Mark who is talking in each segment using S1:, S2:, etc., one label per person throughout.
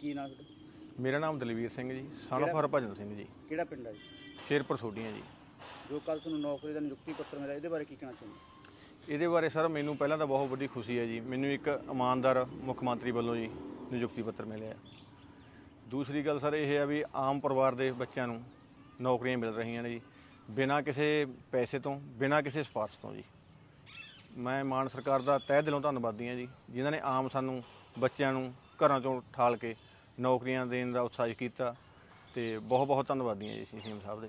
S1: ਕੀ ਨਾਮ ਤੁਹਾਡਾ?
S2: ਮੇਰਾ ਨਾਮ ਦਲਵੀਰ ਸਿੰਘ ਜੀ son of ਹਰਭਜਨ ਸਿੰਘ ਜੀ।
S1: ਕਿਹੜਾ ਪਿੰਡ ਹੈ ਜੀ?
S2: ਸ਼ੇਰਪੁਰ ਸੋਢੀਆਂ ਜੀ।
S1: ਜੋ ਕੱਲ ਤੁਹਾਨੂੰ ਨੌਕਰੀ ਦਾ ਨਿਯੁਕਤੀ ਪੱਤਰ ਮਿਲਿਆ ਇਹਦੇ ਬਾਰੇ ਕੀ ਕਹਿਣਾ ਚਾਹੁੰਦੇ
S2: ਇਹਦੇ ਬਾਰੇ ਸਰ ਮੈਨੂੰ ਪਹਿਲਾਂ ਤਾਂ ਬਹੁਤ ਵੱਡੀ ਖੁਸ਼ੀ ਹੈ ਜੀ। ਮੈਨੂੰ ਇੱਕ ਇਮਾਨਦਾਰ ਮੁੱਖ ਮੰਤਰੀ ਵੱਲੋਂ ਜੀ ਨਿਯੁਕਤੀ ਪੱਤਰ ਮਿਲਿਆ ਦੂਸਰੀ ਗੱਲ ਸਰ ਇਹ ਹੈ ਵੀ ਆਮ ਪਰਿਵਾਰ ਦੇ ਬੱਚਿਆਂ ਨੂੰ ਨੌਕਰੀਆਂ ਮਿਲ ਰਹੀਆਂ ਨੇ ਜੀ। ਬਿਨਾਂ ਕਿਸੇ ਪੈਸੇ ਤੋਂ ਬਿਨਾਂ ਕਿਸੇ ਸਿਫਾਰਸ਼ ਤੋਂ ਜੀ। ਮੈਂ ਮਾਨ ਸਰਕਾਰ ਦਾ ਤਹਿ ਦਿਲੋਂ ਧੰਨਵਾਦੀ ਹਾਂ ਜੀ ਜਿਨ੍ਹਾਂ ਨੇ ਆਮ ਸਾਨੂੰ ਬੱਚਿਆਂ ਨੂੰ ਘਰਾਂ ਚੋਂ ਠਾਲ ਕੇ ਨੌਕਰੀਆਂ ਦੇਣ ਦਾ ਉਤਸ਼ਾਹਿਤ ਕੀਤਾ ਤੇ ਬਹੁਤ ਬਹੁਤ ਧੰਨਵਾਦੀ ਹਾਂ ਜੀ ਸੀਐਮ ਸਾਹਿਬ ਦੇ।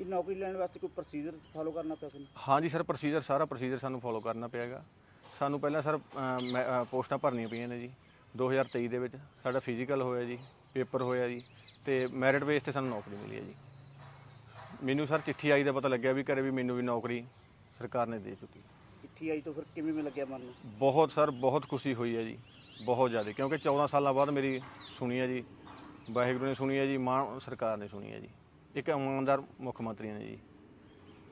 S1: ਇਹ ਨੌਕਰੀ ਲੈਣ ਵਾਸਤੇ ਕੋਈ ਪ੍ਰੋਸੀਜਰ ਫਾਲੋ ਕਰਨਾ ਪਿਆ ਤੁਹਾਨੂੰ?
S2: ਹਾਂਜੀ ਸਰ ਪ੍ਰੋਸੀਜਰ ਸਾਰਾ ਪ੍ਰੋਸੀਜਰ ਸਾਨੂੰ ਫੋਲੋ ਕਰਨਾ ਪਿਆਗਾ। ਸਾਨੂੰ ਪਹਿਲਾਂ ਸਰ ਪੋਸਟਾਂ ਭਰਨੀਆਂ ਪਈਆਂ ਨੇ ਜੀ 2023 ਦੇ ਵਿੱਚ। ਸਾਡਾ ਫਿਜ਼ੀਕਲ ਹੋਇਆ ਜੀ ਪੇਪਰ ਹੋਇਆ ਜੀ ਤੇ ਮੈਰਿਟ ਬੇਸ ਤੇ ਸਾਨੂੰ ਨੌਕਰੀ ਮਿਲੀ ਹੈ ਜੀ। ਮੈਨੂੰ ਸਰ ਚਿੱਠੀ ਆਈ ਦਾ ਪਤਾ ਲੱਗਿਆ ਵੀ ਘਰੇ ਵੀ ਮੈਨੂੰ ਵੀ ਨੌਕਰੀ ਸਰਕਾਰ ਨੇ ਦੇ ਚੁੱਕੀ।
S1: ਚਿੱਠੀ ਆਈ ਤੋਂ ਫਿਰ ਕਿਵੇਂ ਮੈਂ ਲੱਗਿਆ ਮਨ ਨੂੰ?
S2: ਬਹੁਤ ਸਰ ਬਹੁਤ ਖੁਸ਼ੀ ਹੋਈ ਹੈ ਜੀ ਬਹੁਤ ਜ਼ਿਆਦਾ। ਕਿਉਂਕਿ 14 ਸਾਲਾਂ ਬਾਅਦ ਮੇਰੀ ਸੁਣੀ ਹੈ ਜੀ ਵਾਹਿਗੁਰੂ ਨੇ ਸੁਣੀ ਹੈ ਜੀ ਮਾਨ ਸਰਕਾਰ ਨੇ ਸੁਣੀ ਹੈ ਜੀ। ਇੱਕ ਇਮਾਨਦਾਰ ਮੁੱਖ ਮੰਤਰੀ ਨੇ ਜੀ।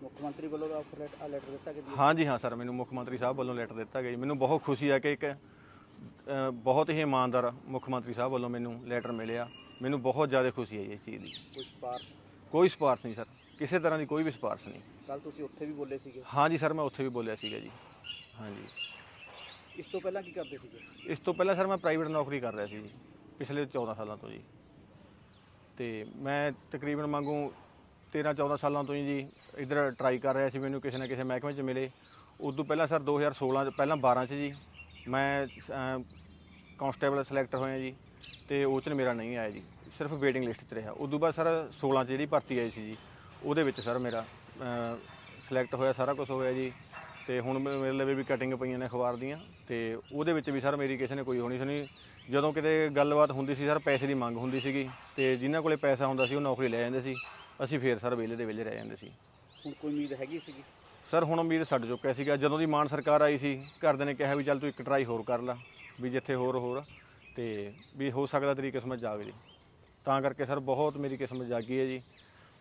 S1: ਮੁੱਖ ਮੰਤਰੀ ਵੱਲੋਂ ਆਫਰ ਲੈਟਰ ਦਿੱਤਾ ਕਿ
S2: ਹਾਂਜੀ ਹਾਂ ਸਰ ਮੈਨੂੰ ਮੁੱਖ ਮੰਤਰੀ ਸਾਹਿਬ ਵੱਲੋਂ ਲੈਟਰ ਦਿੱਤਾ ਗਿਆ ਜੀ। ਮੈਨੂੰ ਬਹੁਤ ਖੁਸ਼ੀ ਹੈ ਕਿ ਇੱਕ ਅ, ਬਹੁਤ ਹੀ ਇਮਾਨਦਾਰ ਮੁੱਖ ਮੰਤਰੀ ਸਾਹਿਬ ਵੱਲੋਂ ਮੈਨੂੰ ਲੈਟਰ ਮਿਲਿਆ। ਮੈਨੂੰ ਬਹੁਤ ਜ਼ਿਆਦਾ ਖੁਸ਼ੀ ਹੈ ਜੀ ਇਸ ਚੀਜ਼ ਦੀ।
S1: ਕੋਈ ਸਪਾਰਸ਼?
S2: ਕੋਈ ਸਿਫਾਰਸ਼ ਨਹੀਂ ਸਰ। ਕਿਸੇ ਤਰ੍ਹਾਂ ਦੀ ਕੋਈ ਵੀ ਸਿਫਾਰਸ਼ ਨਹੀਂ।
S1: ਕੱਲ ਤੁਸੀਂ ਉੱਥੇ ਵੀ ਬੋਲੇ ਸੀਗੇ?
S2: ਹਾਂਜੀ ਸਰ ਮੈਂ ਉੱਥੇ ਵੀ ਬੋਲਿਆ ਸੀਗਾ ਜੀ। ਹਾਂਜੀ
S1: ਇਸ ਤੋਂ ਪਹਿਲਾਂ ਕੀ ਕਰਦੇ ਸੀਗੇ?
S2: ਇਸ ਤੋਂ ਪਹਿਲਾਂ ਸਰ ਮੈਂ ਪ੍ਰਾਈਵੇਟ ਨੌਕਰੀ ਕਰ ਰਿਹਾ ਸੀ ਜੀ ਪਿਛਲੇ 14 ਸਾਲਾਂ ਤੋਂ ਜੀ। ਤੇ ਮੈਂ ਤਕਰੀਬਨ ਮੰਗੂ 13 14 ਸਾਲਾਂ ਤੋਂ ਹੀ ਜੀ ਇਧਰ ਟਰਾਈ ਕਰ ਰਿਹਾ ਸੀ ਮੈਨੂੰ ਕਿਸੇ ਨਾ ਕਿਸੇ ਮਹਿਕਮੇ 'ਚ ਮਿਲੇ। ਉਦੋਂ ਪਹਿਲਾਂ ਸਰ 2016 'ਚ ਪਹਿਲਾਂ 12 'ਚ ਜੀ ਮੈਂ ਕਾਂਸਟੇਬਲ ਸਿਲੈਕਟ ਹੋਇਆ ਜੀ ਤੇ ਉਹ 'ਚ ਮੇਰਾ ਨਹੀਂ ਆਇਆ ਜੀ ਸਿਰਫ ਵੇਟਿੰਗ ਲਿਸਟ 'ਚ ਰਿਹਾ। ਉਦੋਂ ਬਾਅਦ ਸਰ 16 'ਚ ਜਿਹੜੀ ਭਰਤੀ ਆਈ ਸੀ ਜੀ ਉਹਦੇ ਵਿੱਚ ਸਰ ਮੇਰਾ ਸਿਲੈਕਟ ਹੋਇਆ ਸਾਰਾ ਕੁਝ ਹੋਇਆ ਜੀ। ਤੇ ਹੁਣ ਮੇਰੇ ਲਵੇ ਵੀ ਕਟਿੰਗ ਪਈਆਂ ਨੇ ਅਖਬਾਰ ਦੀਆਂ। ਤੇ ਉਹਦੇ ਵਿੱਚ ਵੀ ਸਰ ਮੇਰੀ ਕਿਸੇ ਨੇ ਕੋਈ ਹੋਣੀ ਸੁਣੀ ਜਦੋਂ ਕਿਤੇ ਗੱਲਬਾਤ ਹੁੰਦੀ ਸੀ ਸਰ ਪੈਸੇ ਦੀ ਮੰਗ ਹੁੰਦੀ ਸੀਗੀ। ਤੇ ਜਿਨ੍ਹਾਂ ਕੋਲੇ ਪੈਸਾ ਹੁੰਦਾ ਸੀ ਉਹ ਨੌਕਰੀ ਲੈ ਜਾਂਦੇ ਸੀ। ਅਸੀਂ ਫੇਰ ਸਰ ਵਿਹਲੇ ਦੇ ਵਿਹਲੇ ਰਹਿ ਜਾਂਦੇ ਸੀ।
S1: ਹੁਣ ਕੋਈ ਉਮੀਦ ਹੈਗੀ ਸੀਗੀ?
S2: ਸਰ ਹੁਣ ਉਮੀਦ ਛੱਡ ਚੁੱਕਿਆ ਸੀਗਾ। ਜਦੋਂ ਦੀ ਮਾਨ ਸਰਕਾਰ ਆਈ ਸੀ ਘਰਦਿਆਂ ਨੇ ਕਿਹਾ ਵੀ ਚੱਲ ਤੂੰ ਇੱਕ ਟਰਾਈ ਹੋਰ ਕਰ ਲੈ ਵੀ ਜਿੱਥੇ ਹੋਰ ਹੋਰ। ਤੇ ਵੀ ਹੋ ਸਕਦਾ ਤੇਰੀ ਕਿਸਮਤ ਜਾਗ ਜੇ। ਤਾਂ ਕਰਕੇ ਸਰ ਬਹੁਤ ਮੇਰੀ ਕਿਸਮਤ ਜਾਗੀ ਹੈ ਜੀ।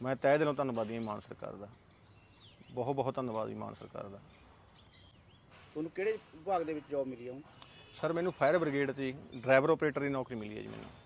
S2: ਮੈਂ ਤਹਿ ਦਿਲੋਂ ਧੰਨਵਾਦੀ ਹਾਂ ਮਾਨ ਸਰਕਾਰ ਦਾ। ਬਹੁਤ ਬਹੁਤ ਧੰਨਵਾਦੀ ਮਾਨ ਸਰਕਾਰ ਦਾ।
S1: ਤੁਹਾਨੂੰ ਕਿਹੜੇ ਵਿਭਾਗ ਦੇ ਵਿੱਚ ਜੌਬ ਮਿਲੀ ਆ ਹੁਣ?
S2: ਸਰ ਮੈਨੂੰ ਫਾਇਰ ਬ੍ਰਿਗੇਡ 'ਚ ਜੀ ਡਰਾਈਵਰ ਆਪਰੇਟਰ ਦੀ ਨੌਕਰੀ ਮਿਲੀ ਹੈ ਜੀ ਮੈਨੂੰ।